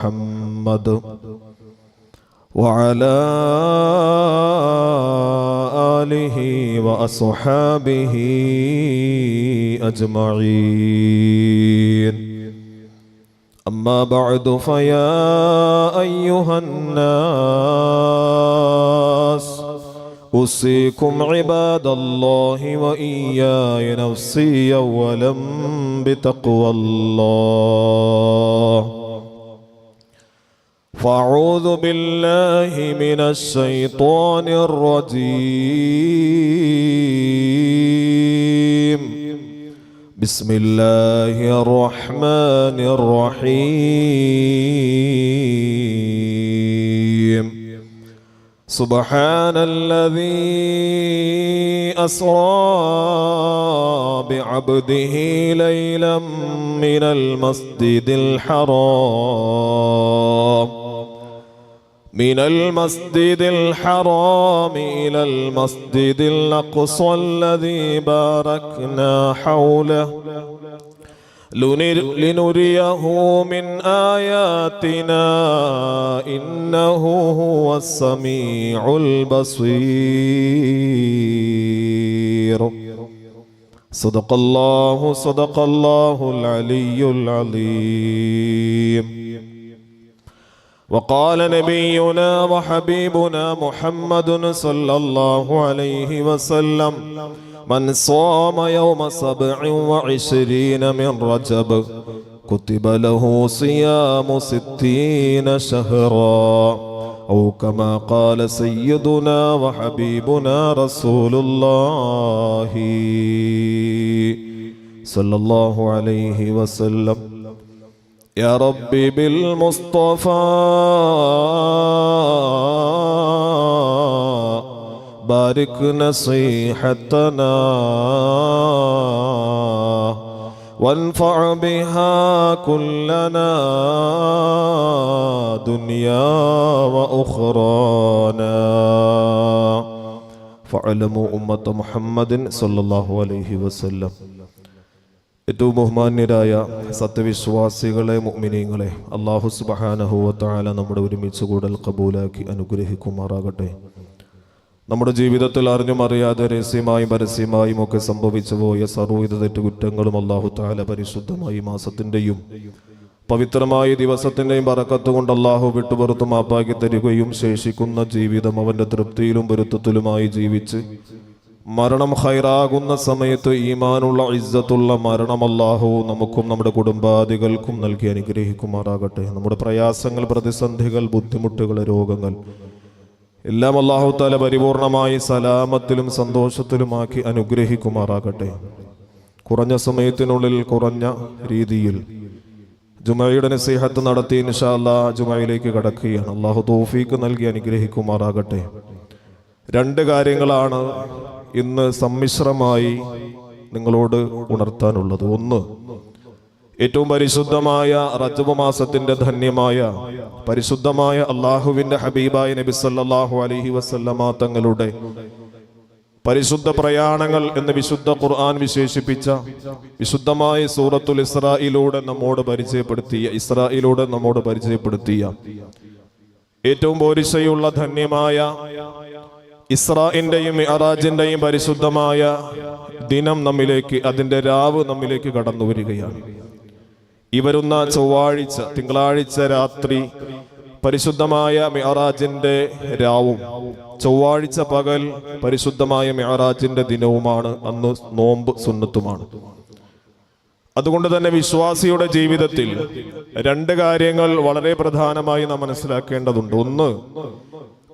محمد وعلى آله وأصحابه أجمعين. أما بعد فيا أيها الناس أوصيكم عباد الله وإياي نفسي أولا بتقوى الله. فاعوذ بالله من الشيطان الرجيم. بسم الله الرحمن الرحيم. سبحان الذي أسرى بعبده ليلا من المسجد الحرام. من المسجد الحرام إلى المسجد الأقصى الذي باركنا حوله. لنر- لنريه من آياتنا إنه هو السميع البصير. صدق الله صدق الله العلي العظيم. وقال نبينا وحبيبنا محمد صلى الله عليه وسلم من صام يوم سبع وعشرين من رجب كتب له صيام ستين شهرا. أو كما قال سيدنا وحبيبنا رسول الله صلى الله عليه وسلم. يا ربي بالمصطفى بارك نصيحتنا وانفع بها كلنا دنيا وأخرانا. فاعلموا أمة محمد صلى الله عليه وسلم. ഏറ്റവും ബഹുമാന്യരായ സത്യവിശ്വാസികളെ മുഅ്മിനീങ്ങളെ അള്ളാഹു സുബഹാനഹുവത്തായ നമ്മുടെ ഒരുമിച്ച് കൂടൽ കബൂലാക്കി അനുഗ്രഹിക്കുമാറാകട്ടെ. നമ്മുടെ ജീവിതത്തിൽ അറിഞ്ഞും അറിയാതെ രഹസ്യമായും പരസ്യമായും ഒക്കെ സംഭവിച്ചു പോയ സർവവിധ തെറ്റുകുറ്റങ്ങളും അള്ളാഹു താല പരിശുദ്ധമായി മാസത്തിന്റെയും പവിത്രമായ ദിവസത്തിന്റെയും പറക്കത്തുകൊണ്ട് അള്ളാഹു വിട്ടുപുറത്ത് മാപ്പാക്കി തരികയും ശേഷിക്കുന്ന ജീവിതം അവന്റെ തൃപ്തിയിലും പൊരുത്തത്തിലുമായി ജീവിച്ച് മരണം ഹൈറാകുന്ന സമയത്ത് ഈമാനുള്ള ഇസ്സത്തുള്ള മരണം അല്ലാഹു നമുക്കും നമ്മുടെ കുടുംബാദികൾക്കും നൽകി അനുഗ്രഹിക്കുമാറാകട്ടെ. നമ്മുടെ പ്രയാസങ്ങൾ പ്രതിസന്ധികൾ ബുദ്ധിമുട്ടുകൾ രോഗങ്ങൾ എല്ലാം അള്ളാഹു താല പരിപൂർണമായി സലാമത്തിലും സന്തോഷത്തിലുമാക്കി അനുഗ്രഹിക്കുമാറാകട്ടെ. കുറഞ്ഞ സമയത്തിനുള്ളിൽ കുറഞ്ഞ രീതിയിൽ ജുമയുടെ നസീഹത്ത് നടത്തി ഇൻഷാ ജുമയിലേക്ക് കടക്കുകയാണ്. അള്ളാഹു തോഫീക്ക് നൽകി അനുഗ്രഹിക്കുമാറാകട്ടെ. രണ്ട് കാര്യങ്ങളാണ് ഇന്ന് സമ്മിശ്രമായി നിങ്ങളോട് ഉണർത്താനുള്ളത്. ഒന്ന് ഏറ്റവും പരിശുദ്ധമായ റജബ് മാസത്തിന്റെ ധന്യമായ പരിശുദ്ധമായ അള്ളാഹുവിന്റെ ഹബീബായ നബി സല്ലാഹു അലഹി വസല്ലമ തങ്ങളുടെ പരിശുദ്ധ പ്രയാണങ്ങൾ എന്ന് വിശുദ്ധ ഖുർആൻ വിശേഷിപ്പിച്ച വിശുദ്ധമായ സൂറത്തുൽ ഇസ്രായിലൂടെ നമ്മോട് പരിചയപ്പെടുത്തിയ ഇസ്രായിലൂടെ നമ്മോട് പരിചയപ്പെടുത്തിയ ഏറ്റവും പോരിശയുള്ള ധന്യമായ ഇസ്രായിന്റെയും മിഅറാജിന്റെയും പരിശുദ്ധമായ ദിനം നമ്മിലേക്ക് അതിന്റെ രാവ് നമ്മിലേക്ക് കടന്നു വരികയാണ്. ഈ വരുന്ന ചൊവ്വാഴ്ച തിങ്കളാഴ്ച രാത്രി പരിശുദ്ധമായ മിഅറാജിന്റെ രാവും ചൊവ്വാഴ്ച പകൽ പരിശുദ്ധമായ മിഅറാജിന്റെ ദിനവുമാണ് അന്ന് നോമ്പ് സുന്നത്തുമാണ്. അതുകൊണ്ട് തന്നെ വിശ്വാസിയുടെ ജീവിതത്തിൽ രണ്ട് കാര്യങ്ങൾ വളരെ പ്രധാനമായി നാം മനസ്സിലാക്കേണ്ടതുണ്ട്. ഒന്ന്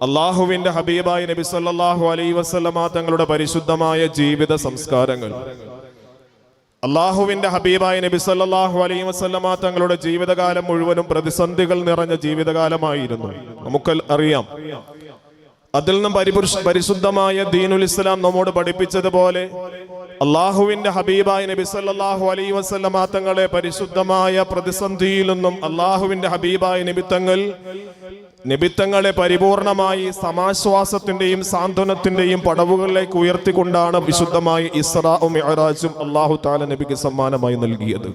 അള്ളാഹുവിന്റെ ഹബീബായ നബി സല്ലാഹു അലൈ വസ്ലമ തങ്ങളുടെ പരിശുദ്ധമായ ജീവിത സംസ്കാരങ്ങൾ. അള്ളാഹുവിന്റെ ഹബീബായ നബി സല്ലാഹു അലൈ വസ്ലമ തങ്ങളുടെ ജീവിതകാലം മുഴുവനും പ്രതിസന്ധികൾ നിറഞ്ഞ ജീവിതകാലമായിരുന്നു. നമുക്ക് അറിയാം. അതിൽ നിന്നും പരിപുരുഷ പരിശുദ്ധമായ ദീനുൽ ഇസ്ലാം നമ്മോട് പഠിപ്പിച്ചതുപോലെ അള്ളാഹുവിന്റെ ഹബീബായ നബി സല്ലല്ലാഹു അലൈ വസല്ലമ തങ്ങളെ പരിശുദ്ധമായ പ്രതിസന്ധിയിൽ നിന്നും അള്ളാഹുവിന്റെ ഹബീബായ നിമിത്തങ്ങൾ നിമിത്തങ്ങളെ പരിപൂർണമായി സമാശ്വാസത്തിന്റെയും സാന്ത്വനത്തിന്റെയും പടവുകളിലേക്ക് ഉയർത്തിക്കൊണ്ടാണ് വിശുദ്ധമായി ഇസ്രാഉം മിഅ്റാജും അള്ളാഹു താല നബിക്ക് സമ്മാനമായി നൽകിയത്.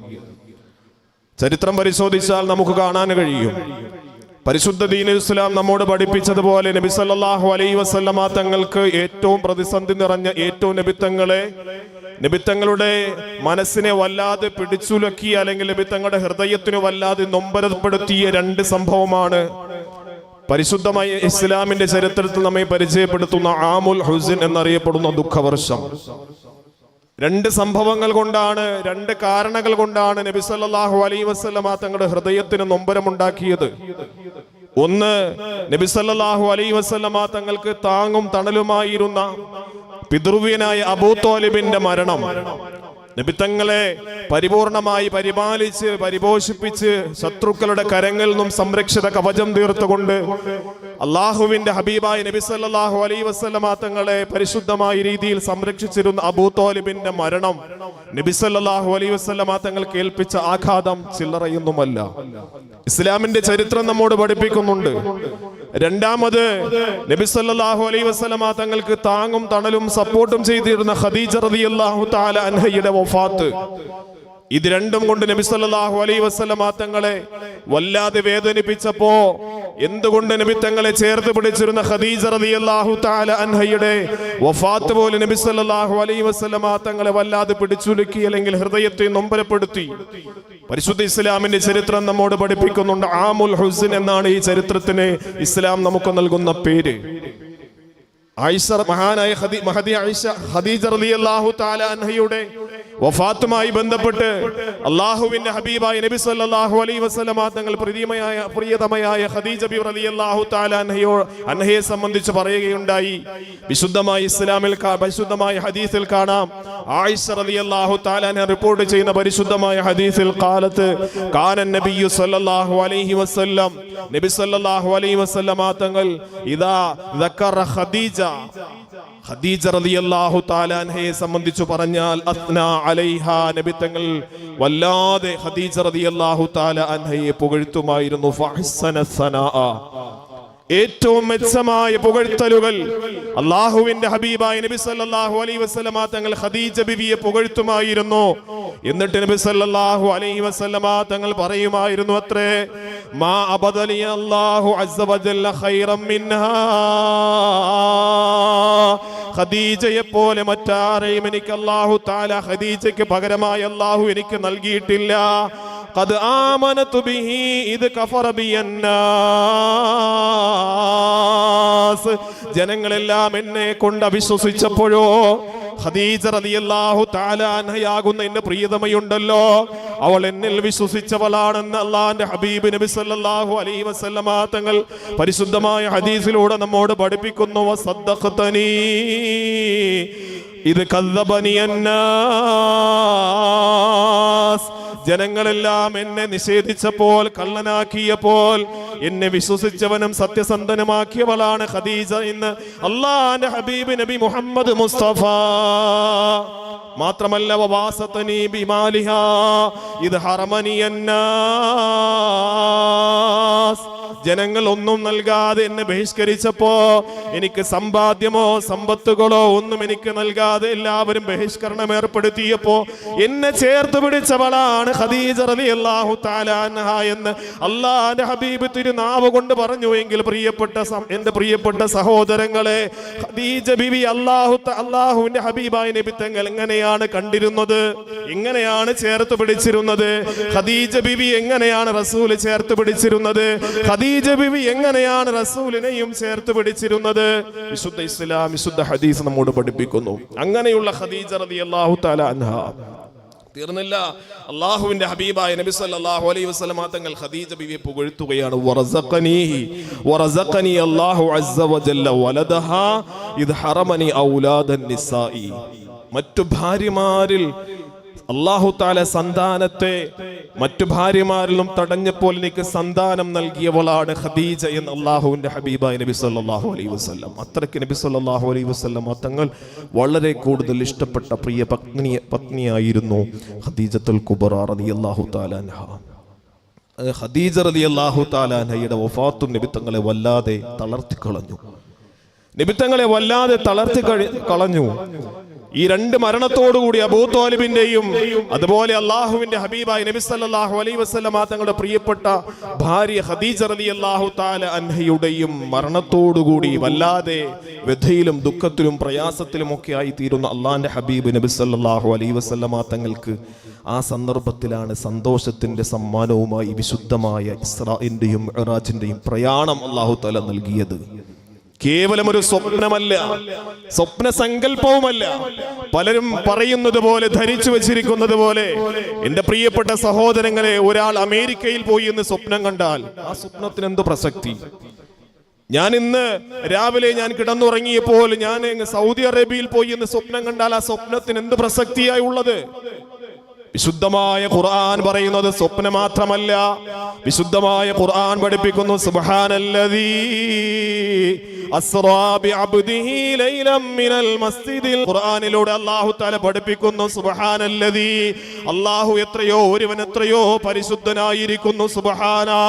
ചരിത്രം പരിശോധിച്ചാൽ നമുക്ക് കാണാൻ കഴിയും. പരിശുദ്ധ ദീൻ ഇസ്ലാം നമ്മോട് പഠിപ്പിച്ചതുപോലെ നബി സല്ലാഹു അലൈ വസല്ലമ തങ്ങൾക്ക് ഏറ്റവും പ്രതിസന്ധി നിറഞ്ഞ ഏറ്റവും നബിത്തങ്ങളെ നബിത്തങ്ങളുടെ മനസ്സിനെ വല്ലാതെ പിടിച്ചുലക്കി അല്ലെങ്കിൽ നബിത്തങ്ങളുടെ ഹൃദയത്തിന് വല്ലാതെ നൊമ്പരപ്പെടുത്തിയ രണ്ട് സംഭവമാണ്. പരിശുദ്ധമായ ഇസ്ലാമിന്റെ ചരിത്രത്തിൽ നമ്മെ പരിചയപ്പെടുത്തുന്ന ആമുൽ ഹുസിൻ എന്നറിയപ്പെടുന്ന ദുഃഖവർഷം. രണ്ട് സംഭവങ്ങൾ കൊണ്ടാണ് രണ്ട് കാരണങ്ങൾ കൊണ്ടാണ് നബി സല്ലാഹു അലൈ വസല്ലമ തങ്ങളുടെ ഹൃദയത്തിന് നൊമ്പരമുണ്ടാക്കിയത്. ഒന്ന് നബി സല്ലാഹു അലൈ വസല്ലമ തങ്ങൾക്ക് താങ്ങും തണലുമായിരുന്ന പിതൃവ്യനായ അബൂ തോലിബിന്റെ മരണം. നബിത്തങ്ങളെ പരിപൂർണമായി പരിപാലിച്ച് പരിപോഷിപ്പിച്ച് ശത്രുക്കളുടെ കരങ്ങളിൽ നിന്നും സംരക്ഷിത കവചം തീർത്തുകൊണ്ട് അള്ളാഹുവിന്റെ ഹബീബായ നബി സല്ലല്ലാഹു അലൈഹി വസല്ലമ തങ്ങളെ പരിശുദ്ധമായ രീതിയിൽ സംരക്ഷിച്ചിരുന്ന അബൂ തോലിബിന്റെ മരണം നബി സല്ലല്ലാഹു അലൈഹി വസല്ലമ തങ്ങൾക്ക് ഏൽപ്പിച്ച ആഘാതം ചില്ലറയൊന്നുമല്ല. ഇസ്ലാമിന്റെ ചരിത്രം നമ്മോട് പഠിപ്പിക്കുന്നുണ്ട്. രണ്ടാമത് നബി സല്ലല്ലാഹു അലൈഹി വസല്ലമ തങ്ങൾക്ക് താങ്ങും തണലും സപ്പോർട്ടും ചെയ്തിരുന്ന ഖദീജ റളിയല്ലാഹു താല അൻഹയുടെ വഫാത്ത് ഇത് രണ്ടും കൊണ്ട് നബി സല്ലല്ലാഹു അലൈഹി വസല്ലമ തങ്ങളെ വല്ലാതെ വേദനിപ്പിച്ചപ്പോ എന്തുകൊണ്ട് നബി തങ്ങളെ ചേർത്ത് പിടിച്ചിരുന്ന ഖദീജ റളിയല്ലാഹു തആല അൻഹയുടെ വഫാത്ത് പോലെ നബി സല്ലല്ലാഹു അലൈഹി വസല്ലമ തങ്ങളെ വല്ലാതെ പിടിച്ചുലുക്കി അല്ലെങ്കിൽ ഹൃദയത്തെ നൊമ്പരപ്പെടുത്തി. പരിശുദ്ധ ഇസ്ലാമിന്റെ ചരിത്രം നമ്മോട് പഠിപ്പിക്കുന്നുണ്ട്. ആമുൽ ഹുസിൻ എന്നാണ് ഈ ചരിത്രത്തിന് ഇസ്ലാം നമുക്ക് നൽകുന്ന പേര്. ആയിഷ മഹാനായ മഹദി ആയിഷ ഖദീജ റളിയല്ലാഹു തആല അൻഹയുടെ വഫാത്തുമായി ബന്ധപ്പെട്ട് അള്ളാഹുവിന്റെ ഹബീബായ നബി സല്ലല്ലാഹു അലൈഹി വസല്ലമ തങ്ങൾ പ്രീതിമയായ പ്രിയതമയായ ഖദീജ ബി റളിയല്ലാഹു തആല അൻഹയോ അൻഹയെ സംബന്ധിച്ച് പറയുകയുണ്ടായി. വിശുദ്ധമായ ഇസ്ലാമിൽ പരിശുദ്ധമായ ഹദീസിൽ കാണാം. ആയിഷ റളിയല്ലാഹു തആല അൻഹ റിപ്പോർട്ട് ചെയ്യുന്ന പരിശുദ്ധമായ ഹദീസിൽ കാലത്ത് കാനൻ നബിയു സല്ലല്ലാഹു അലൈഹി വസല്ലം നബി സല്ലല്ലാഹു അലൈഹി വസല്ലമ തങ്ങൾ ഇദാ ദക്കറ ഖദീജ ഖദീജ റളിയല്ലാഹു തആല അൻഹയെ സംബന്ധിച്ചു പറഞ്ഞാൽ അസ്ന അലൈഹ നബി തങ്ങൾ വല്ലാതെ ഖദീജ റളിയല്ലാഹു തആല അൻഹയെ പുകഴ്ത്തുമായിരുന്നു. ഫഹ്സന സനാഅ ഏറ്റവും മെച്ചമായ പുകഴ്ത്തലുകൾ അള്ളാഹുവിന്റെ ഹബീബായ നബി സല്ലല്ലാഹു അലൈഹി വസല്ലമ തങ്ങൾ ഖദീജ ബിവിയെ പുകഴ്ത്തുമായിരുന്നു. എന്നിട്ട് നബി സല്ലല്ലാഹു അലൈഹി വസല്ലമ തങ്ങൾ പറയുമായിരുന്നു അത്രേ മാ അബദലി അല്ലാഹു അസ്സ വജല്ല ഖൈറം മിൻഹാ. ഖദീജയെ പോലെ മറ്റാരെയും എനിക്ക് അല്ലാഹു തആല ഖദീജയ്ക്ക് പകരമായി അല്ലാഹു എനിക്ക് നൽകിയിട്ടില്ല. قد آمنت به إذ كفر بي الناس ജനങ്ങളെല്ലാം എന്നെ കൊണ്ട് അവിശ്വസിച്ചപ്പോഴോ ഖദീജ റളിയല്ലാഹു തആല അൻഹയാകുന്ന എന്റെ പ്രിയതമയുണ്ടല്ലോ അവൾ എന്നിൽ വിശ്വസിച്ചവളാണെന്ന് അള്ളാന്റെ ഹബീബ് നബി സല്ലല്ലാഹു അലൈഹി വസല്ലമ തങ്ങൾ പരിശുദ്ധമായ ഹദീസിലൂടെ നമ്മോട് പഠിപ്പിക്കുന്നു വസദ്ദഖ്തനീ ഇത് കല്ലബനിയന്നാസ് ജനങ്ങളെല്ലാം എന്നെ നിഷേധിച്ചപ്പോൾ കള്ളനാക്കിയപ്പോൾ എന്നെ വിശ്വസിച്ചവനും സത്യസന്ധനുമാക്കിയവളാണ് ഖദീജ എന്ന് അള്ളാന്റെ ഹബീബ് നബി മുഹമ്മദ് മുസ്തഫ. മാത്രമല്ല വവാസതനി ബിമാലിഹ. ഇത് ഹറമനി അന്നാസ്. ജനങ്ങൾ ഒന്നും നൽകാതെ എന്നെ ബഹിഷ്കരിച്ചപ്പോ എനിക്ക് സമ്പാദ്യമോ സമ്പത്തുകളോ ഒന്നും എനിക്ക് നൽകാതെ എല്ലാവരും ബഹിഷ്കരണം ഏർപ്പെടുത്തിയപ്പോ എന്നെ ചേർത്ത് പിടിച്ചവളാണ് ഖദീജ റലി തആല അൻഹ എന്ന് അള്ളാന്റെ ഹബീബ് തിരുനാവ് കൊണ്ട് പറഞ്ഞു. എങ്കിൽ പ്രിയപ്പെട്ട എന്റെ പ്രിയപ്പെട്ട സഹോദരങ്ങളെ ഖദീജ ബിബി അള്ളാഹു അള്ളാഹുവിന്റെ ഹബീബായ നബി തങ്ങൾ എങ്ങനെയാണ് കണ്ടിരുന്നത്? എങ്ങനെയാണ് ചേർത്ത് പിടിച്ചിരുന്നത്? ഖദീജ ബിബി എങ്ങനെയാണ് റസൂൽ ചേർത്ത് പിടിച്ചിരുന്നത്? ഖദീജ ബിവി എങ്ങനെയാണ് റസൂലിനെയും ചേർത്ത് പിടിച്ചിരുന്നത്? വിശുദ്ധ ഇസ്ലാം വിശുദ്ധ ഹദീസ് നമ്മോട് പഠിപ്പിക്കുന്നു. അങ്ങനെയുള്ള ഖദീജ റളിയല്ലാഹു തആല അൻഹ. തീർന്നില്ല. അള്ളാഹുവിന്റെ ഹബീബായ നബി സല്ലല്ലാഹു അലൈഹി വസല്ലമ തങ്ങൾ ഖദീജ ബിവിയെ പുകഴ്ത്തുകയാണ്. വറസഖനീഹി വറസഖനി അല്ലാഹു അസ്സ വജല്ല വലദഹ ഇദ് ഹറമനി ഔലാദൻ നിസാഇ മറ്റു ഭാര്യമാരിൽ അള്ളാഹു താല സന്താനത്തെ മറ്റു ഭാര്യമാരിലും തടഞ്ഞപ്പോൾ എനിക്ക് സന്താനം നൽകിയവളാണ് ഖദീജ എന്ന് അള്ളാഹുവിന്റെ ഹബീബായ നബി സല്ലല്ലാഹു അലൈ വസല്ലം. അത്രയ്ക്ക് നബി സല്ലല്ലാഹു അലൈ വസല്ലം തങ്ങൾ വളരെ കൂടുതൽ ഇഷ്ടപ്പെട്ട പ്രിയ പത്നി പത്നിയായിരുന്നു ഖദീജത്തുൽ കുബറ റളിയല്ലാഹു അള്ളാഹു താലാൻഹ ഖദീജ റളിയല്ലാഹു തആല അൻഹയുടെ വഫാത്തും നബി തങ്ങളെ വല്ലാതെ തളർത്തി കളഞ്ഞു. നബി തങ്ങളെ വല്ലാതെ തളർത്തി കളഞ്ഞു. ഈ രണ്ട് മരണത്തോടുകൂടി അബൂ തോലിബിന്റെയും അതുപോലെ അള്ളാഹുവിന്റെ ഹബീബായി നബി സല്ലാഹു അലൈ വസല്ലമ തങ്ങളുടെ പ്രിയപ്പെട്ട ഭാര്യ ഖദീജ അള്ളാഹു താല അൻഹയുടെയും മരണത്തോടുകൂടി വല്ലാതെ വ്യഥയിലും ദുഃഖത്തിലും പ്രയാസത്തിലും ഒക്കെ ആയി തീരുന്ന അള്ളാഹിന്റെ ഹബീബ് നബി സല്ലാഹു അലൈ വസല്ലമ തങ്ങൾക്ക് ആ സന്ദർഭത്തിലാണ് സന്തോഷത്തിന്റെ സമ്മാനവുമായി വിശുദ്ധമായ ഇസ്രാഇന്റെയും ഇറാജിന്റെയും പ്രയാണം അള്ളാഹു താല നൽകിയത്. കേവലം ഒരു സ്വപ്നമല്ല സ്വപ്ന സങ്കല്പവുമല്ല പലരും പറയുന്നത് പോലെ ധരിച്ചു വെച്ചിരിക്കുന്നത് പോലെ എന്റെ പ്രിയപ്പെട്ട സഹോദരങ്ങളെ ഒരാൾ അമേരിക്കയിൽ പോയി എന്ന് സ്വപ്നം കണ്ടാൽ ആ സ്വപ്നത്തിന് എന്ത് പ്രസക്തി? ഞാൻ ഇന്ന് രാവിലെ ഞാൻ കിടന്നുറങ്ങിയപ്പോൾ ഞാൻ സൗദി അറേബ്യയിൽ പോയി എന്ന് സ്വപ്നം കണ്ടാൽ ആ സ്വപ്നത്തിന് എന്ത് പ്രസക്തിയായി ഉള്ളത്? വിശുദ്ധമായ ഖുർആൻ പറയുന്നത് സ്വപ്നം മാത്രമല്ല വിശുദ്ധമായ ഖുർആൻ പഠിപ്പിക്കുന്നു സുബ്ഹാനല്ലദീ അസ്റാ ബിഅബ്ദിഹി ലൈലം മിനൽ മസ്ജിദിൽ. ഖുർആനിലൂടെ അല്ലാഹു തആല പഠിപ്പിക്കുന്നു സുബ്ഹാനല്ലദീ അല്ലാഹു എത്രയോ ഒരുവൻ എത്രയോ പരിശുദ്ധനായിരിക്കുന്നു സുബ്ഹാനാ.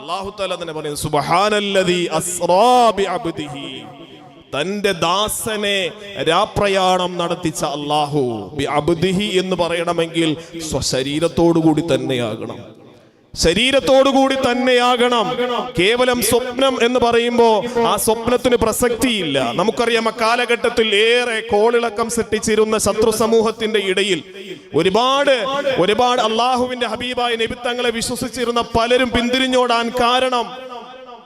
അല്ലാഹു തആല തന്നെ പറയുന്നു സുബ്ഹാനല്ലദീ അസ്റാ ബിഅബ്ദിഹി. തന്റെ ദാസനെ രാപ്രയാണം നടത്തിച്ച അള്ളാഹു അബുദിഹി എന്ന് പറയണമെങ്കിൽ സ്വശരീരത്തോടുകൂടി തന്നെയാകണം. ശരീരത്തോടുകൂടി തന്നെയാകണം. കേവലം സ്വപ്നം എന്ന് പറയുമ്പോ ആ സ്വപ്നത്തിന് പ്രസക്തിയില്ല. നമുക്കറിയാം ആ കാലഘട്ടത്തിൽ ഏറെ കോളിളക്കം സൃഷ്ടിച്ചിരുന്ന ശത്രു സമൂഹത്തിന്റെ ഇടയിൽ ഒരുപാട് ഒരുപാട് അള്ളാഹുവിന്റെ ഹബീബായ നബിത്തങ്ങളെ വിശ്വസിച്ചിരുന്ന പലരും പിന്തിരിഞ്ഞോടാൻ കാരണം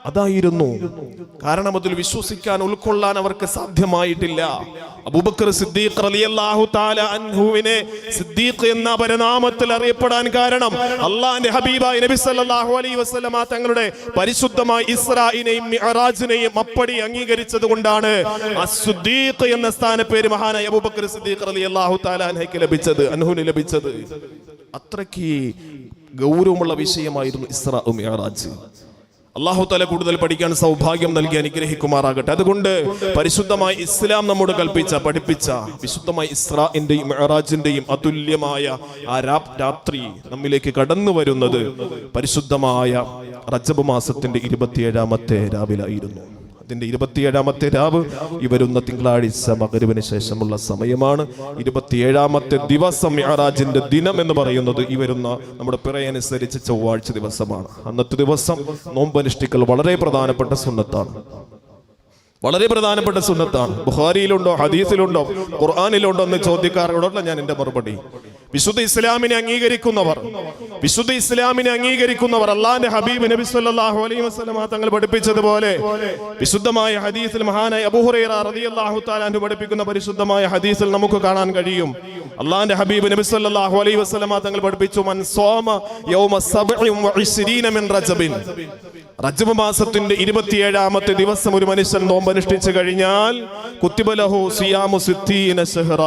അതായിരുന്നു. കാരണം അതിൽ വിശ്വസിക്കാൻ ഉൾക്കൊള്ളാൻ അവർക്ക് സാധ്യമായിട്ടില്ല. അബൂബക്കർ സിദ്ദീഖ് റളിയല്ലാഹു തആല അൻഹുവിനെ സിദ്ദീഖ് എന്ന പരനാമത്തിൽ അറിയപ്പെടാൻ കാരണം അള്ളാഹിന്റെ ഹബീബായ നബി സല്ലല്ലാഹു അലൈഹി വസല്ലമ തങ്ങളുടെ പരിശുദ്ധമായ ഇസ്രായിനെയും മിഅറാജിനെയും അപ്പടി അംഗീകരിച്ചത് കൊണ്ടാണ് അസ്സുദ്ദീഖ് എന്ന സ്ഥാനപ്പേര് മഹാനായ അബൂബക്കർ സിദ്ദീഖ് റളിയല്ലാഹു തആല അൻഹയ്ക്ക് ലഭിച്ചത് അൻഹുവിന് ലഭിച്ചത്. അത്രയ്ക്ക് ഗൗരവമുള്ള വിഷയമായിരുന്നു ഇസ്രാ മിഅറാജ്. അള്ളാഹു തല കൂടുതൽ പഠിക്കാൻ സൗഭാഗ്യം നൽകി അനുഗ്രഹിക്കുമാറാകട്ടെ. അതുകൊണ്ട് പരിശുദ്ധമായി ഇസ്ലാം നമ്മോട് കൽപ്പിച്ച പഠിപ്പിച്ച വിശുദ്ധമായി ഇസ്രാന്റെയും മെഹറാജിന്റെയും അതുല്യമായ ആ രാത്രി നമ്മിലേക്ക് കടന്നു വരുന്നത് പരിശുദ്ധമായ റജബ് മാസത്തിന്റെ ഇരുപത്തിയേഴാമത്തെ രാവിലായിരുന്നു. അതിന്റെ ഇരുപത്തിയേഴാമത്തെ രാവ്. ഈ വരുന്ന തിങ്കളാഴ്ച മകരുവിന് ശേഷമുള്ള സമയമാണ്. ഇരുപത്തിയേഴാമത്തെ ദിവസം യാറാജിന്റെ ദിനം എന്ന് പറയുന്നത് ഈ നമ്മുടെ പിറയനുസരിച്ച് ചൊവ്വാഴ്ച ദിവസമാണ്. അന്നത്തെ ദിവസം നോമ്പനുഷ്ഠിക്കൽ വളരെ പ്രധാനപ്പെട്ട സുന്നത്താണ്. വളരെ പ്രധാനപ്പെട്ട സുന്നത്താണ്. ബുഹാരിയിലുണ്ടോ ഹദീസിലുണ്ടോ ഖുർആാനിലുണ്ടോ എന്ന് ചോദ്യക്കാരോടുള്ള ഞാൻ എന്റെ മറുപടി. വിശുദ്ധ ഇസ്ലാമിനെ അംഗീകരിക്കുന്നവർ വിശുദ്ധ ഇസ്ലാമിനെ അംഗീകരിക്കുന്നവർ അള്ളാന്റെ ഹബീബ് നബി സല്ലാഹു അലൈഹി വസല്ലമ തങ്ങൾ പഠിപ്പിച്ചതുപോലെ വിശുദ്ധമായ ഹദീസിൽ മഹാനായ അബൂഹുറൈറ റളിയല്ലാഹു തആല അൻഹു പഠിപ്പിക്കുന്ന പരിശുദ്ധമായ ഹദീസിൽ നമുക്ക് കാണാൻ കഴിയും. അള്ളാന്റെ ഹബീബ് നബി സല്ലാഹു അലൈഹി വസല്ലമ തങ്ങൾ പഠിപ്പിച്ചു മൻ സോമ യൗമ സബ്ഇൻ വഇശ്രീന മിൻ റജബിൻ. റജബ് മാസത്തിന്റെ ഇരുപത്തിയേഴാമത്തെ ദിവസം ഒരു മനുഷ്യൻ നോമ്പനുഷ്ഠിച്ചു കഴിഞ്ഞാൽ കുത്തിബലഹു സിയാമു സിദ്ധീന സെഹ്റ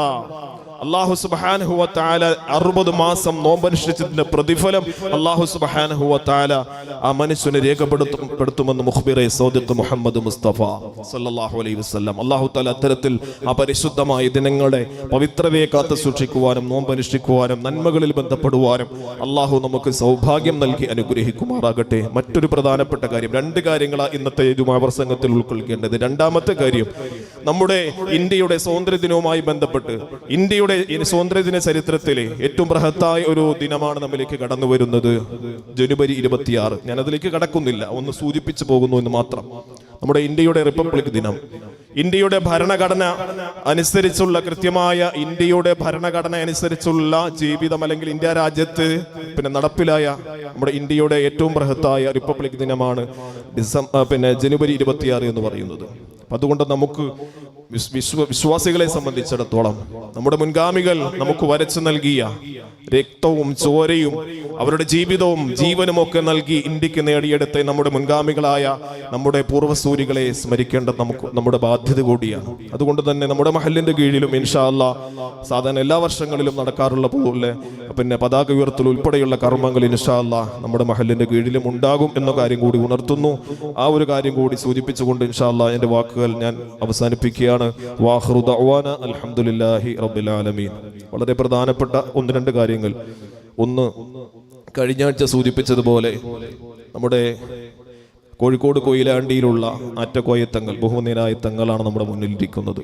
അള്ളാഹു സുബ്ഹാനഹു വ തആല അറുപത് മാസം നോമ്പനുഷ്ഠിച്ചതിന്റെ പ്രതിഫലം അള്ളാഹു സുബ്ഹാനഹു വ തആല ആ മനുഷ്യനെ രേഖപ്പെടുത്തുമെന്ന് പെടുത്തുമെന്ന് മുഖ്ബിറെ സൗദിഖ് മുഹമ്മദ് മുസ്തഫ സല്ലല്ലാഹു അലൈഹി വസല്ലം. അള്ളാഹു താല അത്തരത്തിൽ ആ പരിശുദ്ധമായ ദിനങ്ങളെ പവിത്രതയെ കാത്തു സൂക്ഷിക്കുവാനും നോമ്പനുഷ്ഠിക്കുവാനും നന്മകളിൽ ബന്ധപ്പെടുവാനും അള്ളാഹു നമുക്ക് സൗഭാഗ്യം നൽകി അനുഗ്രഹിക്കുമാറാകട്ടെ. മറ്റൊരു പ്രധാനപ്പെട്ട കാര്യം രണ്ട് കാര്യങ്ങളാണ് ഇന്നത്തെ ജുമാ പ്രസംഗത്തിൽ ഉൾക്കൊള്ളിക്കേണ്ടത്. രണ്ടാമത്തെ കാര്യം നമ്മുടെ ഇന്ത്യയുടെ സ്വാതന്ത്ര്യ ദിനവുമായി ബന്ധപ്പെട്ട് ഇന്ത്യയുടെ ഈ സ്വാതന്ത്ര്യദിന ചരിത്രത്തിലെ ഏറ്റവും ബൃഹത്തായ ഒരു ദിനമാണ് നമ്മിലേക്ക് കടന്നു വരുന്നത്. ജനുവരി ഇരുപത്തിയാറ്. ഞാൻ അതിലേക്ക് കടക്കുന്നില്ല. ഒന്ന് സൂചിപ്പിച്ചു പോകുന്നു എന്ന് മാത്രം. നമ്മുടെ ഇന്ത്യയുടെ റിപ്പബ്ലിക് ദിനം. ഇന്ത്യയുടെ ഭരണഘടന അനുസരിച്ചുള്ള കൃത്യമായ ഇന്ത്യയുടെ ഭരണഘടന അനുസരിച്ചുള്ള ജീവിതം അല്ലെങ്കിൽ ഇന്ത്യ രാജ്യത്ത് പിന്നെ നടപ്പിലായ നമ്മുടെ ഇന്ത്യയുടെ ഏറ്റവും ബൃഹത്തായ റിപ്പബ്ലിക് ദിനമാണ് ഡിസം പിന്നെ ജനുവരി ഇരുപത്തിയാറ് എന്ന് പറയുന്നത്. അതുകൊണ്ട് നമുക്ക് വിശ്വ വിശ്വാസികളെ സംബന്ധിച്ചിടത്തോളം നമ്മുടെ മുൻഗാമികൾ നമുക്ക് വരച്ചു നൽകിയ രക്തവും ചോരയും അവരുടെ ജീവിതവും ജീവനും ഒക്കെ നൽകി ഇന്ത്യയ്ക്ക് നേടിയെടുത്ത നമ്മുടെ മുൻഗാമികളായ നമ്മുടെ പൂർവസൂരികളെ സ്മരിക്കേണ്ടത് നമുക്ക് നമ്മുടെ ബാധ്യത കൂടിയാണ്. അതുകൊണ്ട് തന്നെ നമ്മുടെ മഹലിന്റെ കീഴിലും ഇൻഷാല്ല സാധാരണ എല്ലാ വർഷങ്ങളിലും നടക്കാറുള്ള പോലെ പിന്നെ പതാക ഉയർത്തൽ ഉൾപ്പെടെയുള്ള കർമ്മങ്ങൾ ഇൻഷാല്ല നമ്മുടെ മഹലിന്റെ കീഴിലും ഉണ്ടാകും എന്ന കാര്യം കൂടി ഉണർത്തുന്നു. ആ ഒരു കാര്യം കൂടി സൂചിപ്പിച്ചുകൊണ്ട് ഇൻഷാല്ല എന്റെ വാക്കുകൾ ഞാൻ അവസാനിപ്പിക്കുകയാണ്. ആലമീൻ. വളരെ പ്രധാനപ്പെട്ട ഒന്ന് രണ്ട് കാര്യങ്ങൾ. ഒന്ന് കഴിഞ്ഞ ആഴ്ച സൂചിപ്പിച്ചതുപോലെ നമ്മുടെ കോഴിക്കോട് കൊയിലാണ്ടിയിലുള്ള അറ്റക്കോയത്തങ്ങൾ ബഹുമനീയരായ തങ്ങളാണ് നമ്മുടെ മുന്നിലിരിക്കുന്നത്.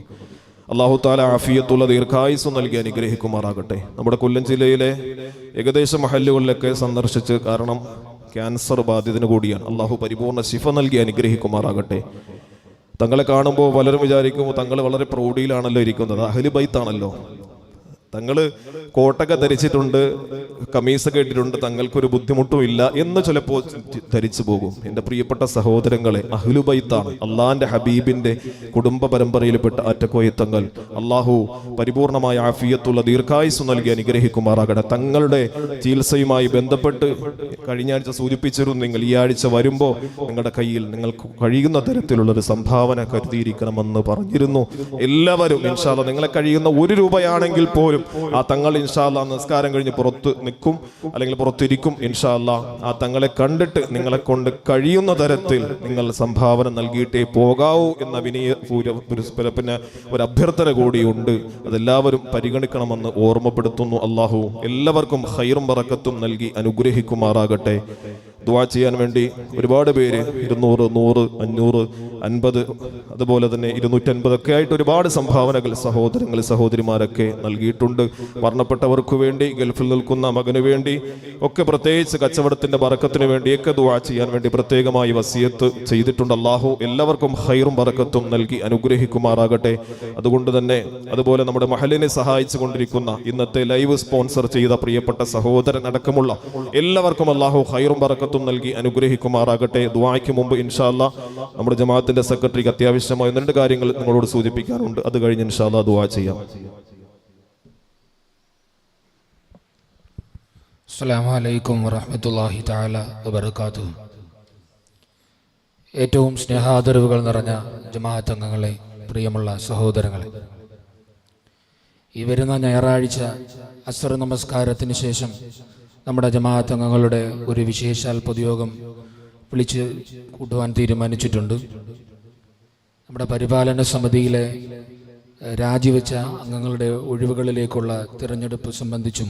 അള്ളാഹു താല ആഫിയത്തുള്ള ദീർഘായുസ് നൽകി അനുഗ്രഹിക്കുമാറാകട്ടെ. നമ്മുടെ കൊല്ലം ജില്ലയിലെ ഏകദേശം മഹല്ലുകളിലൊക്കെ സന്ദർശിച്ച് കാരണം ക്യാൻസർ ബാധിതന് കൂടിയാണ്. അള്ളാഹു പരിപൂർണ ശിഫ നൽകി അനുഗ്രഹിക്കുമാറാകട്ടെ. തങ്ങളെ കാണുമ്പോൾ പലരും വിചാരിക്കും തങ്ങൾ വളരെ പ്രൗഢിയിലാണല്ലോ ഇരിക്കുന്നത്. അഹ്ലു ബൈത്താണല്ലോ. തങ്ങൾ കോട്ടൊക്കെ ധരിച്ചിട്ടുണ്ട് കമീസൊക്കെ ഇട്ടിട്ടുണ്ട് തങ്ങൾക്കൊരു ബുദ്ധിമുട്ടും ഇല്ല എന്ന് ചിലപ്പോൾ ധരിച്ചു പോകും. എന്റെ പ്രിയപ്പെട്ട സഹോദരങ്ങളെ അഹ്ലുബൈത്താണ് അള്ളാഹിന്റെ ഹബീബിന്റെ കുടുംബ പരമ്പരയിൽപ്പെട്ട അറ്റക്കോയ തങ്ങൾ. അള്ളാഹു പരിപൂർണമായ ആഫിയത്തുള്ള ദീർഘായുസ് നൽകി അനുഗ്രഹിക്കുമാറാകട്ടെ. തങ്ങളുടെ ചികിത്സയുമായി ബന്ധപ്പെട്ട് കഴിഞ്ഞ ആഴ്ച സൂചിപ്പിച്ചിരുന്നു നിങ്ങൾ ഈ ആഴ്ച വരുമ്പോൾ നിങ്ങളുടെ കയ്യിൽ നിങ്ങൾക്ക് കഴിയുന്ന തരത്തിലുള്ളൊരു സംഭാവന കരുതിയിരിക്കണമെന്ന് പറഞ്ഞിരുന്നു. എല്ലാവരും ഇൻഷാല്ല നിങ്ങളെ കഴിയുന്ന ഒരു രൂപയാണെങ്കിൽ പോലും ആ തങ്ങൾ ഇൻഷാല്ല നിസ്കാരം കഴിഞ്ഞ് പുറത്ത് നിൽക്കും അല്ലെങ്കിൽ പുറത്തിരിക്കും ഇൻഷാല്ല ആ തങ്ങളെ കണ്ടിട്ട് നിങ്ങളെ കൊണ്ട് കഴിയുന്ന തരത്തിൽ നിങ്ങൾ സംഭാവന നൽകിയിട്ടേ പോകാവൂ എന്ന വിനയ പിന്നെ ഒരു അഭ്യർത്ഥന കൂടിയുണ്ട്. അതെല്ലാവരും പരിഗണിക്കണമെന്ന് ഓർമ്മപ്പെടുത്തുന്നു അള്ളാഹു എല്ലാവർക്കും ഹൈറും പറക്കത്തും നൽകി അനുഗ്രഹിക്കുമാറാകട്ടെ. ദുവാ ചെയ്യാൻ വേണ്ടി ഒരുപാട് പേര് ഇരുന്നൂറ് നൂറ് അഞ്ഞൂറ് അൻപത് അതുപോലെ തന്നെ ഇരുന്നൂറ്റൻപതൊക്കെ ആയിട്ട് ഒരുപാട് സംഭാവനകൾ സഹോദരങ്ങൾ സഹോദരിമാരൊക്കെ നൽകിയിട്ടുണ്ട്. മരണപ്പെട്ടവർക്ക് വേണ്ടി ഗൾഫിൽ നിൽക്കുന്ന മകന് വേണ്ടി ഒക്കെ പ്രത്യേകിച്ച് കച്ചവടത്തിന്റെ പറക്കത്തിന് വേണ്ടിയൊക്കെ ദുവാ ചെയ്യാൻ വേണ്ടി പ്രത്യേകമായി വസിയത്ത് ചെയ്തിട്ടുണ്ട്. അള്ളാഹു എല്ലാവർക്കും ഹൈറും പറക്കത്തും നൽകി അനുഗ്രഹിക്കുമാറാകട്ടെ. അതുകൊണ്ട് തന്നെ അതുപോലെ നമ്മുടെ മഹലിനെ സഹായിച്ചു കൊണ്ടിരിക്കുന്ന ഇന്നത്തെ ലൈവ് സ്പോൺസർ ചെയ്ത പ്രിയപ്പെട്ട സഹോദരൻ അടക്കമുള്ള എല്ലാവർക്കും അള്ളാഹു ഹൈറും ബറക്കത്തും നൽകി അനുഗ്രഹിക്കുമാറാകട്ടെ. ദുആയ്ക്ക് മുമ്പ് ഇൻഷാല്ല നമ്മുടെ ജമാഅത്തിന്റെ സെക്രട്ടറിക്ക് അത്യാവശ്യമായ രണ്ട് കാര്യങ്ങൾ നിങ്ങളോട് സൂചിപ്പിക്കാറുണ്ട്. അത് കഴിഞ്ഞ് ഇൻഷാല്ല ദുആ ചെയ്യാം. ഏറ്റവും സ്നേഹാദരവുകൾ നിറഞ്ഞ ജമാഅത്ത് അംഗങ്ങളെ പ്രിയമുള്ള സഹോദരങ്ങളെ. ഈ വരുന്ന ഞായറാഴ്ച അസർ നമസ്കാരത്തിന് ശേഷം നമ്മുടെ ജമാഅത്ത് അംഗങ്ങളുടെ ഒരു വിശേഷാൽ പൊതുയോഗം വിളിച്ച് കൂട്ടുവാൻ തീരുമാനിച്ചിട്ടുണ്ട്. നമ്മുടെ പരിപാലന സമിതിയിലെ രാജിവെച്ച അംഗങ്ങളുടെ ഒഴിവുകളിലേക്കുള്ള തിരഞ്ഞെടുപ്പ് സംബന്ധിച്ചും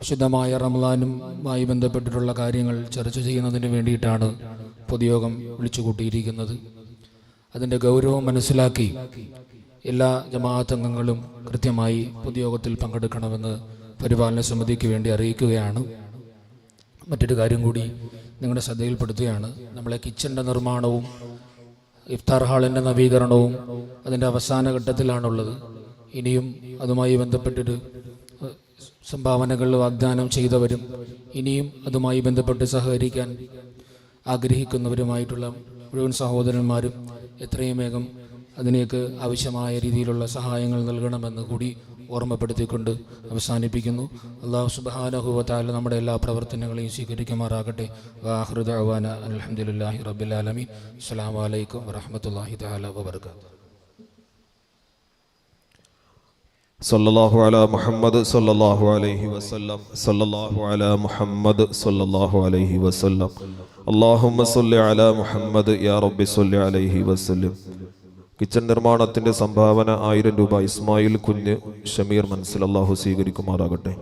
വിശുദ്ധമായ റംലാനുമായി ബന്ധപ്പെട്ടിട്ടുള്ള കാര്യങ്ങൾ ചർച്ച ചെയ്യുന്നതിന് വേണ്ടിയിട്ടാണ് പൊതുയോഗം വിളിച്ചു കൂട്ടിയിരിക്കുന്നത് അതിന്റെ ഗൗരവം മനസ്സിലാക്കി എല്ലാ ജമാഅത്ത് അംഗങ്ങളും കൃത്യമായി പൊതുയോഗത്തിൽ പങ്കെടുക്കണമെന്ന് പരിപാലന സമിതിക്ക് വേണ്ടി അറിയിക്കുകയാണ്. മറ്റൊരു കാര്യം കൂടി നിങ്ങളുടെ ശ്രദ്ധയിൽപ്പെടുത്തുകയാണ്. നമ്മളെ കിച്ചന്റെ നിർമ്മാണവും ഇഫ്താർ ഹാളിന്റെ നവീകരണവും അതിന്റെ അവസാന ഘട്ടത്തിലാണുള്ളത്. ഇനിയും അതുമായി ബന്ധപ്പെട്ടൊരു സംഭാവനകൾ വാഗ്ദാനം ചെയ്തവരും ഇനിയും അതുമായി ബന്ധപ്പെട്ട് സഹകരിക്കാൻ ആഗ്രഹിക്കുന്നവരുമായിട്ടുള്ള മുഴുവൻ സഹോദരന്മാരും എത്രയും വേഗം അതിനേക്ക് ആവശ്യമായ രീതിയിലുള്ള സഹായങ്ങൾ നൽകണമെന്ന് കൂടി ഓർമ്മപ്പെടുത്തിക്കൊണ്ട് അവസാനിപ്പിക്കുന്നു. അള്ളാഹു സുബാനഹുവത്താല നമ്മുടെ എല്ലാ പ്രവർത്തനങ്ങളെയും സ്വീകരിക്കുമാറാകട്ടെ. വാഹൃദ അവാന അലഹമുല്ലാഹി റബുലാലമി അസ്സാം വലൈക്കും വറഹമത്തല്ലാഹി താല വർക്ക സല്ലല്ലാഹു അല മുഹമ്മദ് സല്ലല്ലാഹു അലൈഹി വസല്ലം. സല്ലല്ലാഹു അല മുഹമ്മദ് സല്ലല്ലാഹു അലൈഹി വസല്ലം. അല്ലാഹുമ്മ സല്ലി അലാ മുഹമ്മദ് യാ റബ്ബി സല്ലി അലൈഹി വസല്ലം. കിച്ചൺ നിർമ്മാണത്തിന്റെ സംഭാവന ആയിരം രൂപ ഇസ്മായിൽ കുഞ്ഞ് ഷമീർ മനസ്സിൽ അള്ളാഹു സ്വീകരിക്കുമാറാകട്ടെ.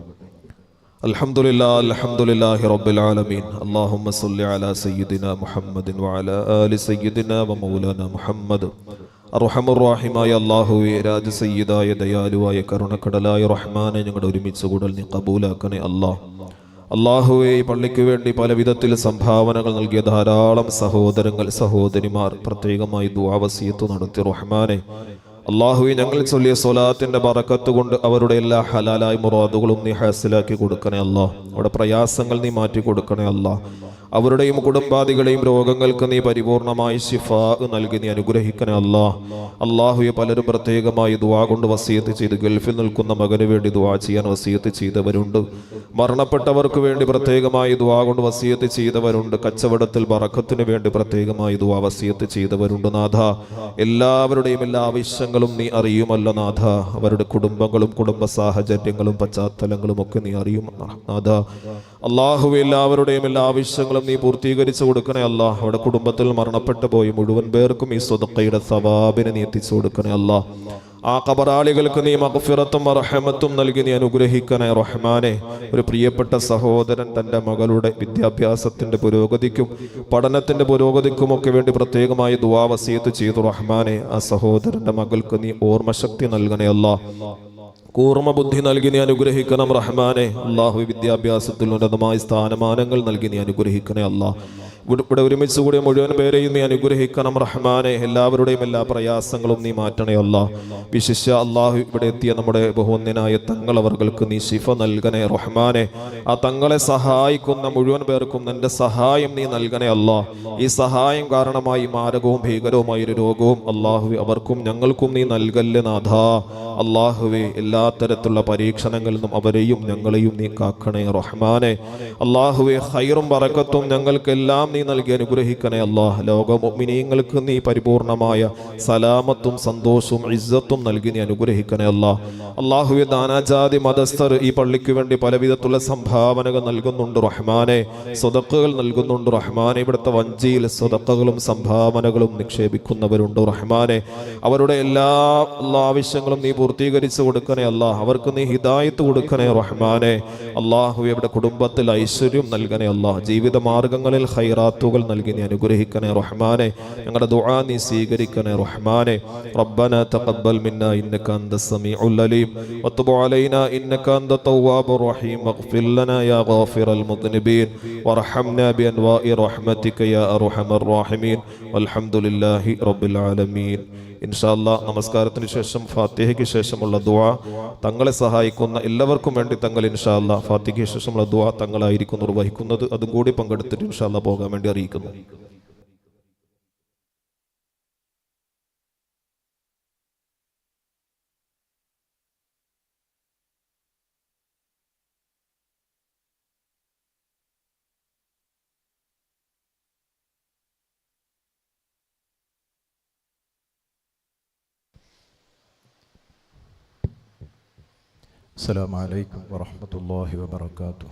അൽഹംദുലില്ലാഹി റബ്ബിൽ ആലമീൻ. സല്ലി അലാ മുഹമ്മദിൻ ആലി വമൗലാന മുഹമ്മദ്. ദയാലുവായ കരുണക്കടലായ റഹ്മാനെ ഞങ്ങളുടെ ഒരുമിച്ച് കൂടൽ നീ കബൂലാക്കണേ അല്ലാഹ്. അള്ളാഹുവെ ഈ പള്ളിക്ക് വേണ്ടി പല വിധത്തിൽ സംഭാവനകൾ നൽകിയ ധാരാളം സഹോദരങ്ങൾ സഹോദരിമാർ പ്രത്യേകമായി ദുവാവസീത്ത് നടത്തി. റഹ്മാനെ അള്ളാഹുവെ ഞങ്ങൾ ചൊല്ലിയ സ്വലാത്തിന്റെ പറക്കത്ത് കൊണ്ട് അവരുടെ എല്ലാ ഹലാലായ മുറാദുകളും നീ ഹാസിലാക്കി കൊടുക്കണേ അല്ലാ അവരുടെ പ്രയാസങ്ങൾ നീ മാറ്റി കൊടുക്കണേ അല്ലാ അവരുടെയും കുടുംബാദികളെയും രോഗങ്ങൾക്ക് നീ പരിപൂർണമായി ശിഫാ നൽകി നീ അനുഗ്രഹിക്കണേ അല്ലാ. അള്ളാഹുയെ പലരും പ്രത്യേകമായി ദുവാ കൊണ്ട് വസീയത്ത് ചെയ്ത് ഗൾഫിൽ നിൽക്കുന്ന മകന് വേണ്ടി ദുവാ ചെയ്യാൻ വസീയത്ത് ചെയ്തവരുണ്ട്. മരണപ്പെട്ടവർക്ക് വേണ്ടി പ്രത്യേകമായി ദുവാ കൊണ്ട് വസീയത്ത് ചെയ്തവരുണ്ട്. കച്ചവടത്തിൽ ബറക്കത്തിന് വേണ്ടി പ്രത്യേകമായി ദുവാ വസീയത്ത് ചെയ്തവരുണ്ട് നാഥ. എല്ലാവരുടെയും എല്ലാ ആവശ്യങ്ങളും നീ അറിയുമല്ലോ നാഥ. അവരുടെ കുടുംബങ്ങളും കുടുംബ സാഹചര്യങ്ങളും പശ്ചാത്തലങ്ങളും ഒക്കെ നീ അറിയും നാഥ. അള്ളാഹു എല്ലാവരുടെയും എല്ലാ ആവശ്യങ്ങളും നീ പൂർത്തീകരിച്ചു കൊടുക്കണേ അല്ല അവിടെ കുടുംബത്തിൽ മരണപ്പെട്ടു പോയി മുഴുവൻ പേർക്കും ഈ സ്വതക്കയുടെ സവാബിനെ നീ എത്തിച്ചു കൊടുക്കണേ അല്ല ആ കബറാളികൾക്ക് നീ മഹഫിറത്തും റഹമത്തും നൽകി നീ അനുഗ്രഹിക്കണേ റഹ്മാനെ. ഒരു പ്രിയപ്പെട്ട സഹോദരൻ തന്റെ മകളുടെ വിദ്യാഭ്യാസത്തിന്റെ പുരോഗതിക്കും പഠനത്തിന്റെ പുരോഗതിക്കും ഒക്കെ വേണ്ടി പ്രത്യേകമായി ദുവാവസീത്ത് ചെയ്തു റഹ്മാനെ. ആ സഹോദരന്റെ മകൾക്ക് നീ ഓർമ്മശക്തി നൽകണേ അല്ലാ കൂർമ്മ ബുദ്ധി നൽകി നീ അനുഗ്രഹിക്കണം റഹ്മാനെ. അള്ളാഹു വിദ്യാഭ്യാസത്തിൽ ഉന്നതമായ സ്ഥാനമാനങ്ങൾ നൽകി നീ അനുഗ്രഹിക്കണേ അല്ലാ ഇവിടെ ഒരുമിച്ച് കൂടിയ മുഴുവൻ പേരെയും നീ അനുഗ്രഹിക്കണം റഹ്മാനെ. എല്ലാവരുടെയും എല്ലാ പ്രയാസങ്ങളും നീ മാറ്റണേ അല്ല. വിശിഷ അള്ളാഹു ഇവിടെ എത്തിയ നമ്മുടെ ബഹുവന്യനായ തങ്ങൾ അവർക്ക് നീ ശിഫ നൽകണേ റഹ്മാനെ. ആ തങ്ങളെ സഹായിക്കുന്ന മുഴുവൻ പേർക്കും നിന്റെ സഹായം നീ നൽകണേ അല്ല. ഈ സഹായം കാരണമായി മാരകവും ഭീകരവുമായ ഒരു രോഗവും അള്ളാഹു അവർക്കും ഞങ്ങൾക്കും നീ നൽകല്ലേ നാഥ. അള്ളാഹുവെ എല്ലാ തരത്തിലുള്ള പരീക്ഷണങ്ങളിൽ നിന്നും അവരെയും ഞങ്ങളെയും നീ കാക്കണേ റഹ്മാനെ. അള്ളാഹുവെ ഹൈറും പറക്കത്തും ഞങ്ങൾക്കെല്ലാം നീ നൽകി അനുഗ്രഹിക്കണേ അള്ളാഹ് ലോക മുഅ്മിനീങ്ങൾക്ക് നീ പരിപൂർണമായ സലാമത്തും സന്തോഷവും ഇസ്സത്തും നൽകി നീ അനുഗ്രഹിക്കണേ അള്ളാഹ് അള്ളാഹുവെ നാനാജാതി മതസ്ഥർ ഈ പള്ളിക്ക് വേണ്ടി പലവിധത്തിലുള്ള സംഭാവനകൾ നൽകുന്നുണ്ട് റഹ്മാനെ. സ്വതക്കുകൾ നൽകുന്നുണ്ട് റഹ്മാനെ. ഇവിടുത്തെ വഞ്ചിയിൽ സ്വതക്കകളും സംഭാവനകളും നിക്ഷേപിക്കുന്നവരുണ്ട് റഹ്മാനെ. അവരുടെ എല്ലാ ആവശ്യങ്ങളും നീ പൂർത്തീകരിച്ചു കൊടുക്കണേ അല്ലാ അവർക്ക് നീ ഹിദായത്ത് കൊടുക്കണേ റഹ്മാനെ. അള്ളാഹു ഇവിടെ കുടുംബത്തിൽ ഐശ്വര്യം നൽകണേ അല്ലാ ജീവിത മാർഗങ്ങളിൽ ഖൈറാത്തുകൾ നൽകി നീ അനുഗ്രഹിക്കണേ റഹ്മാനെ. ഞങ്ങളുടെ ദുആ നീ സ്വീകരിക്കണേ റഹ്മാനെ. റബ്ബന തഖബ്ബൽ മിന്ന ഇന്നക അന്ത സമീഉൽ അലീം. വതുബ് അലൈനാ ഇന്നക അന്ത തവ്വാബുർ റഹീം. വഗ്ഫിർ ലനാ യാ ഗാഫിറൽ മുദ്നിബീൻ. വർഹംനാ ബിഅൻവാഇ റഹ്മതിക യാ അർഹമർ റഹീമീൻ. വൽഹംദുലില്ലാഹി റബ്ബിൽ ആലമീൻ. ഇൻഷാല്ല നമസ്കാരത്തിന് ശേഷം ഫാത്തിഹയ്ക്ക് ശേഷമുള്ള ദുആ. തങ്ങളെ സഹായിക്കുന്ന എല്ലാവർക്കും വേണ്ടി തങ്ങൾ ഇൻഷാല്ല ഫാത്തിഹയ്ക്ക് ശേഷമുള്ള ദുആ തങ്ങളായിരിക്കും നിർവഹിക്കുന്നത്. അതും കൂടി പങ്കെടുത്തിട്ട് ഇൻഷാല്ല പോകാൻ വേണ്ടി അറിയിക്കുന്നു. السلام عليكم ورحمة الله وبركاته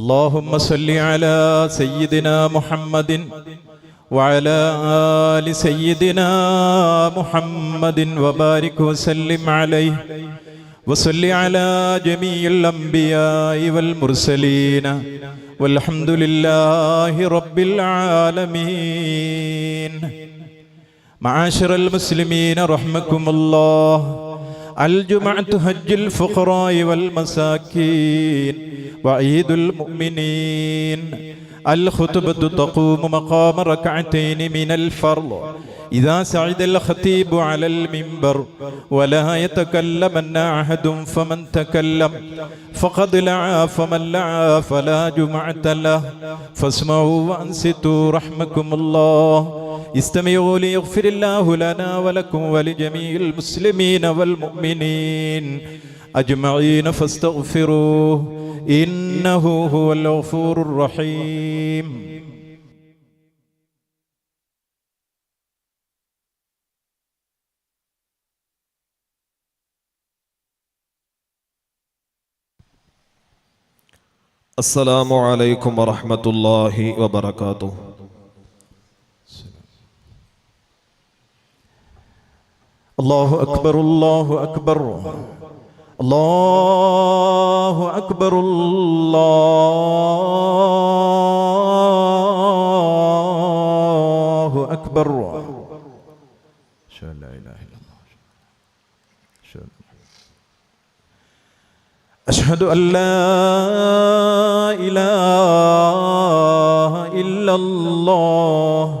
اللهم صل على سيدنا محمد وعلى آل سيدنا محمد وبارك وسلم عليه وصل على جميع الأنبياء والمرسلين والحمد لله رب العالمين معاشر المسلمين رحمكم الله الجمعة هج الفقراء والمساكين وعيد المؤمنين الخطبة تقوم مقام ركعتين من الفرض إذا سعد الخطيب على المنبر ولا يتكلمن أحد فمن تكلم فقد لعى فمن لعى فلا جمعة له فاسمعوا وأنصتوا رحمكم الله استمعوا ليغفر الله لنا ولكم ولجميع المسلمين والمؤمنين أجمعين فاستغفروه إنه هو الغفور الرحيم. السلام عليكم ورحمة الله وبركاته. الله أكبر الله أكبر. الله أكبر الله أكبر. لا إله إلا الله. أشهد أن لا إله إلا الله.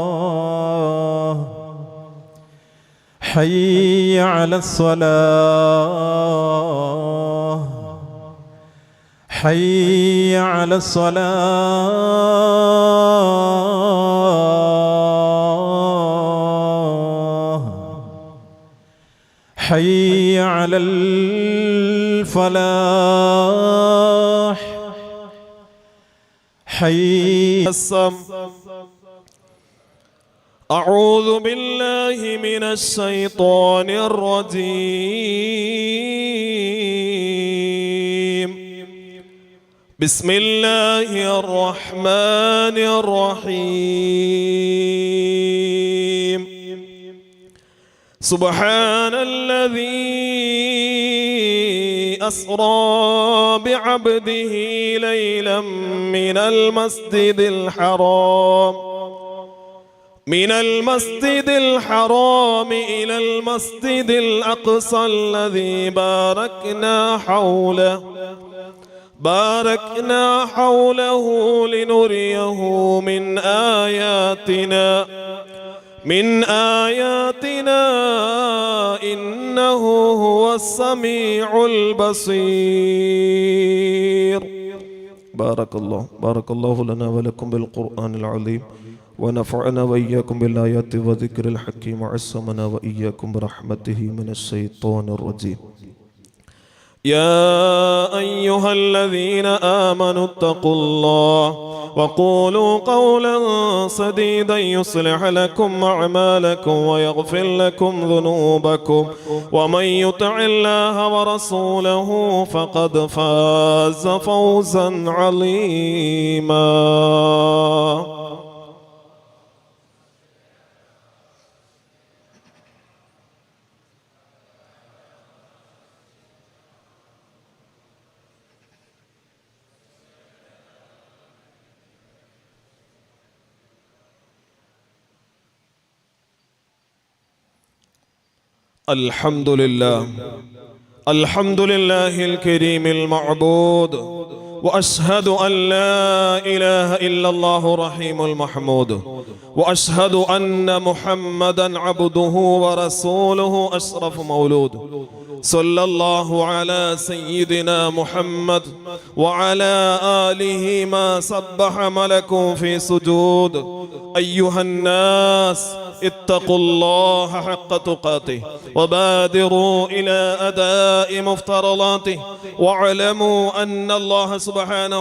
حي على الصلاة. حي على الصلاة. حي على الفلاح. حي السم أعوذ بالله من الشيطان الرجيم. بسم الله الرحمن الرحيم. سبحان الذي أسرى بعبده ليلا من المسجد الحرام. من المسجد الحرام إلى المسجد الأقصى الذي باركنا حوله. باركنا حوله لنريه من آياتنا. من آياتنا إنه هو السميع البصير. بارك الله بارك الله لنا ولكم بالقرآن العظيم. ونفعنا وإياكم بالآيات وذكر الحكيم وعصمنا وإياكم برحمته من الشيطان الرجيم. يا أيها الذين آمنوا اتقوا الله وقولوا قولا سديدا يصلح لكم أعمالكم ويغفر لكم ذنوبكم ومن يطع الله ورسوله فقد فاز فوزا عظيما. الحمد لله الحمد لله الكريم المعبود وأشهد أن لا إله إلا الله رحيم المحمود. وأشهد أن محمدا عبده ورسوله أشرف مولود. صلى الله على سيدنا محمد وعلى آله ما سبح ملك في سجود. أيها الناس اتقوا الله حق تقاته وبادروا إلى أداء مفترضاته. واعلموا أن الله سبحانه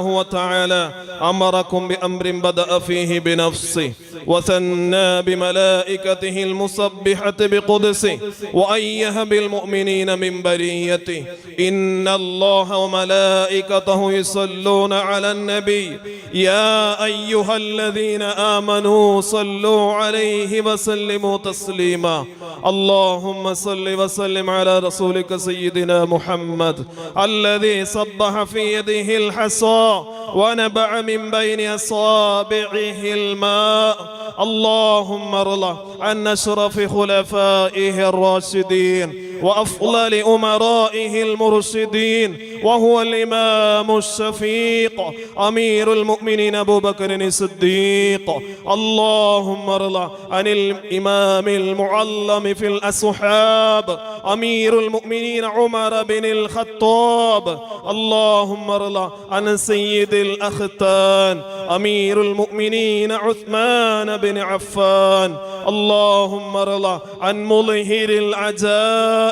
وتعالى أمركم بأمر بدأ فيه بنفسه وثنى بملائكته المسبحة بقدسه وأيه بالمؤمنين من بريته. إن الله وملائكته يصلون على النبي. يا أيها الذين آمنوا صلوا عليه وسلموا تسليما. اللهم صل وسلم على رسولك سيدنا محمد الذي صبح في يده الحصى ونبع من بين أصابعه الماء. اللهم ارضى عن اشرف خلفائه الراشدين. وأفضل امرائه المرشدين وهو الإمام الشفيق أمير المؤمنين أبو بكر الصديق. اللهم ارضى عن الإمام المعلم في الاسحاب أمير المؤمنين عمر بن الخطاب. اللهم ارضى عن سيد الأختان أمير المؤمنين عثمان بن عفان. اللهم ارضى عن مظهر العجائب.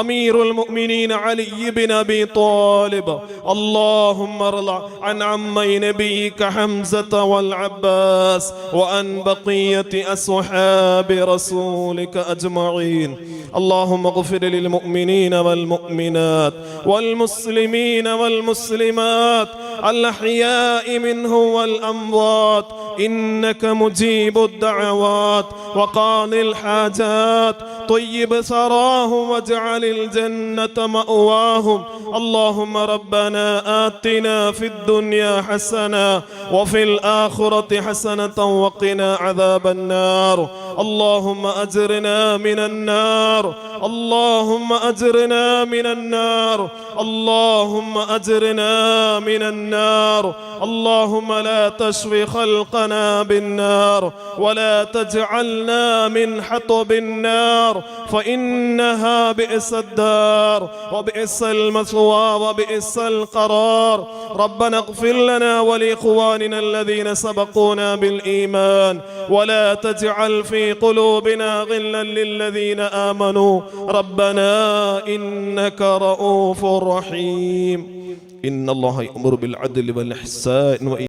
أمير المؤمنين علي بن أبي طالب. اللهم ارضى عن عمي نبيك حمزة والعباس وعن بقية أصحاب رسولك أجمعين. اللهم اغفر للمؤمنين والمؤمنات والمسلمين والمسلمات. الأحياء منهم والأموات. إنك مجيب الدعوات وقاضي الحاجات. طيب ثراهم واجعل الجنة مأواهم. اللهم ربنا آتنا في الدنيا حسنة وفي الآخرة حسنة وقنا عذاب النار. اللهم أجرنا من النار. اللهم أجرنا من النار. اللهم أجرنا من النار. اللهم لا تشفي خلقا قلوبنا بالنار ولا تجعلنا من حطب النار فإنها بئس الدار وبئس المثوى وبئس القرار. ربنا اغفر لنا ولإخواننا الذين سبقونا بالإيمان ولا تجعل في قلوبنا غلا للذين آمنوا. ربنا إنك رؤوف رحيم. إن الله يأمر بالعدل والإحسان